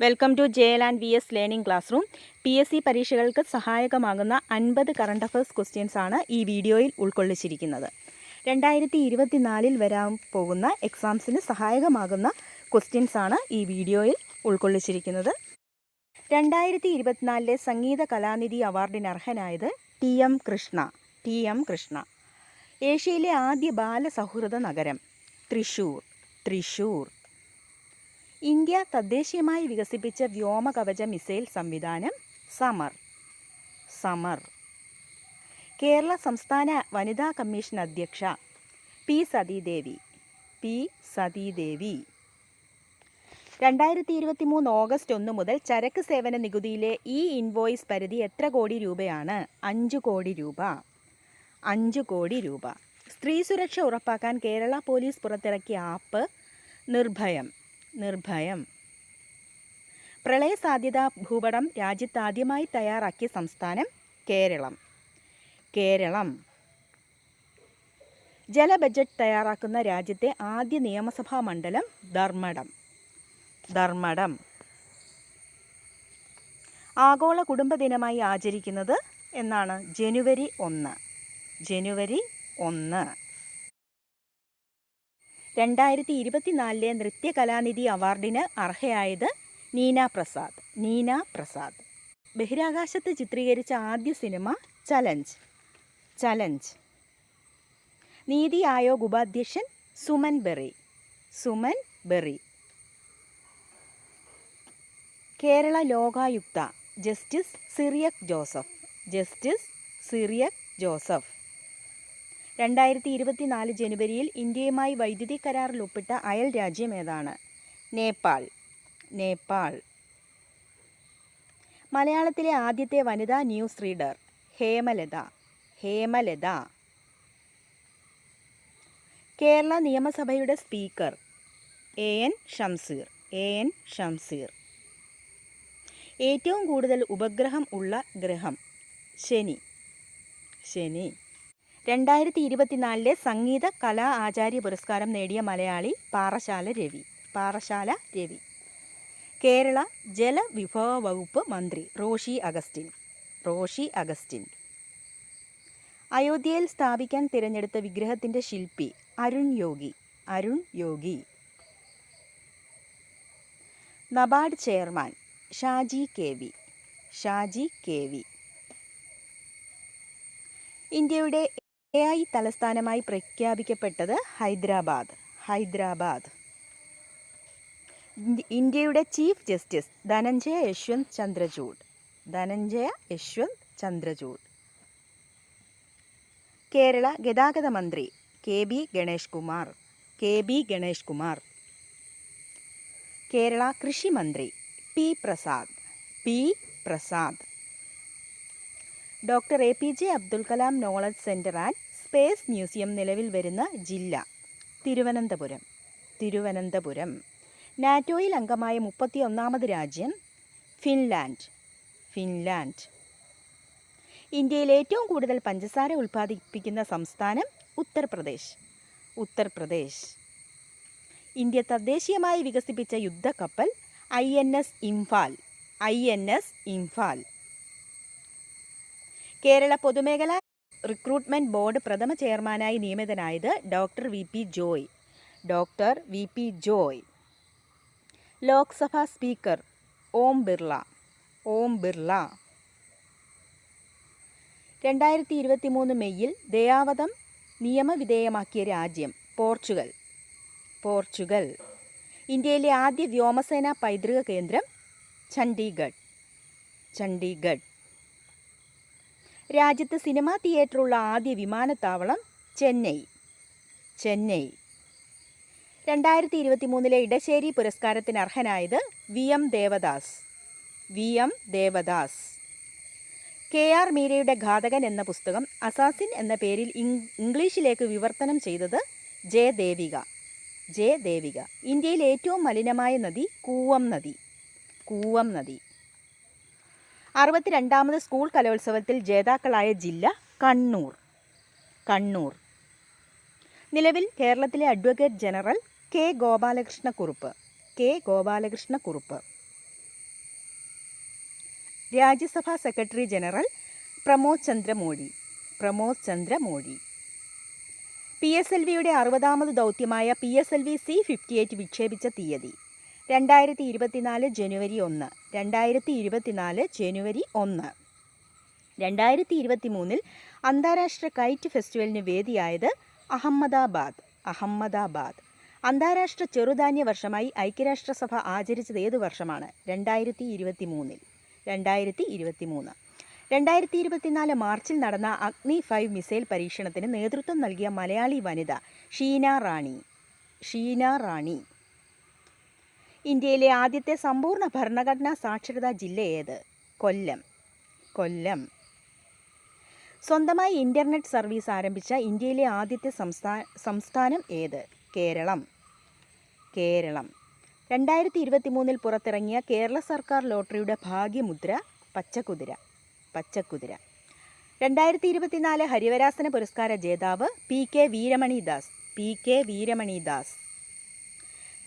Welcome to J L and V S learning class room P S C പരീക്ഷകൾക്ക് സഹായകമാകുന്ന അൻപത് current affairs questions ആണ് ഈ വീഡിയോയിൽ ഉൾക്കൊള്ളിച്ചിരിക്കുന്നത്. രണ്ടായിരത്തി ഇരുപത്തിനാലിൽ വരാൻ പോകുന്ന എക്സാംസിന് സഹായകമാകുന്ന ക്വസ്റ്റ്യൻസ് ആണ് ഈ വീഡിയോയിൽ ഉൾക്കൊള്ളിച്ചിരിക്കുന്നത്. രണ്ടായിരത്തി ഇരുപത്തിനാലിലെ സംഗീത കലാനിധി അവാർഡിന് അർഹനായത് T M Krishna T M Krishna. ഏഷ്യയിലെ ആദ്യ ബാലസൗഹൃദ നഗരം തൃശൂർ തൃശൂർ. ഇന്ത്യ തദ്ദേശീയമായി വികസിപ്പിച്ച വ്യോമകവച മിസൈൽ സംവിധാനം സമർ. സമർ. കേരള സംസ്ഥാന വനിതാ കമ്മീഷൻ അധ്യക്ഷ പി സതീദേവി. പി സതീദേവി. രണ്ടായിരത്തി ഇരുപത്തി മൂന്ന് ഓഗസ്റ്റ് ഒന്ന് മുതൽ ചരക്ക് സേവന നികുതിയിലെ ഈ ഇൻവോയ്സ് പരിധി എത്ര കോടി രൂപയാണ്? അഞ്ച് കോടി രൂപ. അഞ്ച് കോടി രൂപ. സ്ത്രീ സുരക്ഷ ഉറപ്പാക്കാൻ കേരള പോലീസ് പുറത്തിറക്കിയ ആപ്പ് നിർഭയം. നിർഭയം. പ്രളയ സാധ്യതാ ഭൂപടം രാജ്യത്താദ്യമായി തയ്യാറാക്കിയ സംസ്ഥാനം കേരളം. കേരളം. ജല ബജറ്റ് തയ്യാറാക്കുന്ന രാജ്യത്തെ ആദ്യ നിയമസഭാ മണ്ഡലം ധർമ്മടം. ധർമ്മടം. ആഗോള കുടുംബ ദിനമായി ആചരിക്കുന്നത് എന്നാണ് ജനുവരി ഒന്ന്. ജനുവരി ഒന്ന്. രണ്ടായിരത്തി ഇരുപത്തിനാലിലെ നൃത്യകലാനിധി അവാർഡിന് അർഹയായത് നീന പ്രസാദ് നീന പ്രസാദ്. ബഹിരാകാശത്ത് ചിത്രീകരിച്ച ആദ്യ cinema challenge challenge. NITI Aayog ഉപാധ്യക്ഷൻ Suman Bery Suman berry. Kerala Lokayukta justice Cyriac Joseph justice Cyriac Joseph. രണ്ടായിരത്തി ഇരുപത്തിനാല് ജനുവരിയിൽ ഇന്ത്യയുമായി വൈദ്യുതി കരാറിൽ ഒപ്പിട്ട അയൽ രാജ്യം ഏതാണ്? നേപ്പാൾ. നേപ്പാൾ. മലയാളത്തിലെ ആദ്യത്തെ വനിതാ ന്യൂസ് റീഡർ ഹേമലത. ഹേമലത. കേരള നിയമസഭയുടെ speaker A N Shamseer. A N Shamseer. ഏറ്റവും കൂടുതൽ ഉപഗ്രഹം ഉള്ള ഗ്രഹം ശനി. ശനി. രണ്ടായിരത്തി ഇരുപത്തിനാലിലെ സംഗീത കലാ ആചാര്യ പുരസ്കാരം നേടിയ മലയാളി പാറശാല രവി. പാറശാല രവി. കേരള ജലവിഭവ വകുപ്പ് മന്ത്രി റോഷി അഗസ്റ്റിൻ. റോഷി അഗസ്റ്റിൻ. അയോധ്യയിൽ സ്ഥാപിക്കാൻ തിരഞ്ഞെടുത്ത വിഗ്രഹത്തിന്റെ ശില്പി Arun Yogi. Arun Yogi. NABARD chairman Shaji K V. Shaji K V. ഇന്ത്യയുടെ എ ഐ തലസ്ഥാനമായി പ്രഖ്യാപിക്കപ്പെട്ടത് ഹൈദരാബാദ്. ഹൈദരാബാദ്. ഇന്ത്യയുടെ ചീഫ് ജസ്റ്റിസ് ധനഞ്ജയ യശ്വന്ത് ചന്ദ്രചൂഡ്. ധനഞ്ജയ യശ്വന്ത് ചന്ദ്രചൂഡ്. കേരള ഗതാഗത മന്ത്രി K B Ganesh Kumar. K B Ganesh Kumar. Kerala കൃഷി മന്ത്രി P Prasad. P Prasad. Doctor A P J Abdul Kalam knowledge centre and space museum നിലവിൽ വരുന്ന ജില്ല തിരുവനന്തപുരം. തിരുവനന്തപുരം. നാറ്റോയിൽ അംഗമായ മുപ്പത്തി ഒന്നാമത് രാജ്യം ഫിൻലാൻഡ്. ഫിൻലാൻഡ്. ഇന്ത്യയിൽ ഏറ്റവും കൂടുതൽ പഞ്ചസാര ഉൽപ്പാദിപ്പിക്കുന്ന സംസ്ഥാനം ഉത്തർപ്രദേശ്. ഉത്തർപ്രദേശ്. ഇന്ത്യ തദ്ദേശീയമായി വികസിപ്പിച്ച യുദ്ധക്കപ്പൽ I N S Imphal. I N S Imphal. Kerala പൊതുമേഖല റിക്രൂട്ട്മെന്റ് ബോർഡ് പ്രഥമ ചെയർമാനായി നിയമിതനായത് doctor V P Joy. Doctor V P Joy. Lok Sabha speaker Om Birla. Om Birla. രണ്ടായിരത്തി ഇരുപത്തി മൂന്ന് മെയ്യിൽ ദയാവധം നിയമവിധേയമാക്കിയ രാജ്യം പോർച്ചുഗൽ. പോർച്ചുഗൽ. ഇന്ത്യയിലെ ആദ്യ വ്യോമസേന പൈതൃക കേന്ദ്രം ചണ്ഡീഗഡ്. ചണ്ഡീഗഡ്. രാജ്യത്ത് സിനിമാ തിയേറ്ററുള്ള ആദ്യ വിമാനത്താവളം ചെന്നൈ. ചെന്നൈ. രണ്ടായിരത്തി ഇരുപത്തി മൂന്നിലെ ഇടശ്ശേരി പുരസ്കാരത്തിന് അർഹനായത് V M Devadas. V M Devadas. K R മീരയുടെ ഘാതകൻ എന്ന പുസ്തകം അസാസിൻ എന്ന പേരിൽ ഇംഗ്ലീഷിലേക്ക് വിവർത്തനം ചെയ്തത് ജെ ദേവിക. ജെ ദേവിക. ഇന്ത്യയിലെ ഏറ്റവും മലിനമായ നദി കൂവം നദി. കൂവം നദി. അറുപത്തിരണ്ടാമത് സ്കൂൾ കലോത്സവത്തിൽ ജേതാക്കളായ ജില്ല കണ്ണൂർ. കണ്ണൂർ. നിലവിൽ കേരളത്തിലെ advocate general K Gopalakrishna Kurup. K Gopalakrishna Kurup. Rajya Sabha secretary general Pramod Chandra Mody Pramod Chandra Mody P S L വിയുടെ അറുപതാമത് ദൗത്യമായ P S L V C fifty eight വിക്ഷേപിച്ച തീയതി. രണ്ടായിരത്തി ഇരുപത്തിനാല് ജനുവരി ഒന്ന് രണ്ടായിരത്തി ഇരുപത്തിനാല് ജനുവരി ഒന്ന്. രണ്ടായിരത്തി ഇരുപത്തി മൂന്നിൽ അന്താരാഷ്ട്ര കൈറ്റ് ഫെസ്റ്റിവലിന് വേദിയായത് അഹമ്മദാബാദ് അഹമ്മദാബാദ്. അന്താരാഷ്ട്ര ചെറുധാന്യ വർഷമായി ഐക്യരാഷ്ട്രസഭ ആചരിച്ചത് ഏതു വർഷമാണ്? രണ്ടായിരത്തി ഇരുപത്തി മൂന്നിൽ രണ്ടായിരത്തി ഇരുപത്തി മൂന്ന് രണ്ടായിരത്തി ഇരുപത്തിനാല് മാർച്ചിൽ നടന്ന അഗ്നി ഫൈവ് മിസൈൽ പരീക്ഷണത്തിന് നേതൃത്വം നൽകിയ മലയാളി വനിത ഷീന റാണി ഷീന റാണി. ഇന്ത്യയിലെ ആദ്യത്തെ സമ്പൂർണ ഭരണഘടനാ സാക്ഷരതാ ജില്ല ഏത്? കൊല്ലം. കൊല്ലം. സ്വന്തമായി ഇന്റർനെറ്റ് സർവീസ് ആരംഭിച്ച ഇന്ത്യയിലെ ആദ്യത്തെ സംസ്ഥാ സംസ്ഥാനം ഏത്? കേരളം. കേരളം. രണ്ടായിരത്തി ഇരുപത്തി മൂന്നിൽ പുറത്തിറങ്ങിയ കേരള സർക്കാർ ലോട്ടറിയുടെ ഭാഗ്യമുദ്ര പച്ചക്കുതിര. പച്ചക്കുതിര. രണ്ടായിരത്തി ഇരുപത്തിനാല് ഹരിവരാസന പുരസ്കാര ജേതാവ് P K Veeramanidas P K Veeramani Das.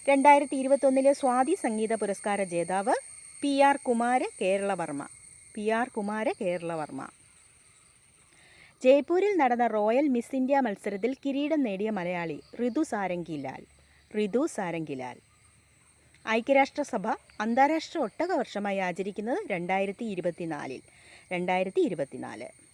രണ്ടായിരത്തി ഇരുപത്തൊന്നിലെ സ്വാതി സംഗീത പുരസ്കാര ജേതാവ് P R Kumara Keralavarma. P R Kumara Keralavarma. ജയ്പൂരിൽ നടന്ന റോയൽ മിസ് ഇന്ത്യ മത്സരത്തിൽ കിരീടം നേടിയ മലയാളി ഋതു സാരംഗിലാൽ. ഋതു സാരംഗിലാൽ. ഐക്യരാഷ്ട്രസഭ അന്താരാഷ്ട്ര ഒട്ടക വർഷമായി ആചരിക്കുന്നത് രണ്ടായിരത്തി ഇരുപത്തിനാലിൽ രണ്ടായിരത്തി ഇരുപത്തിനാല്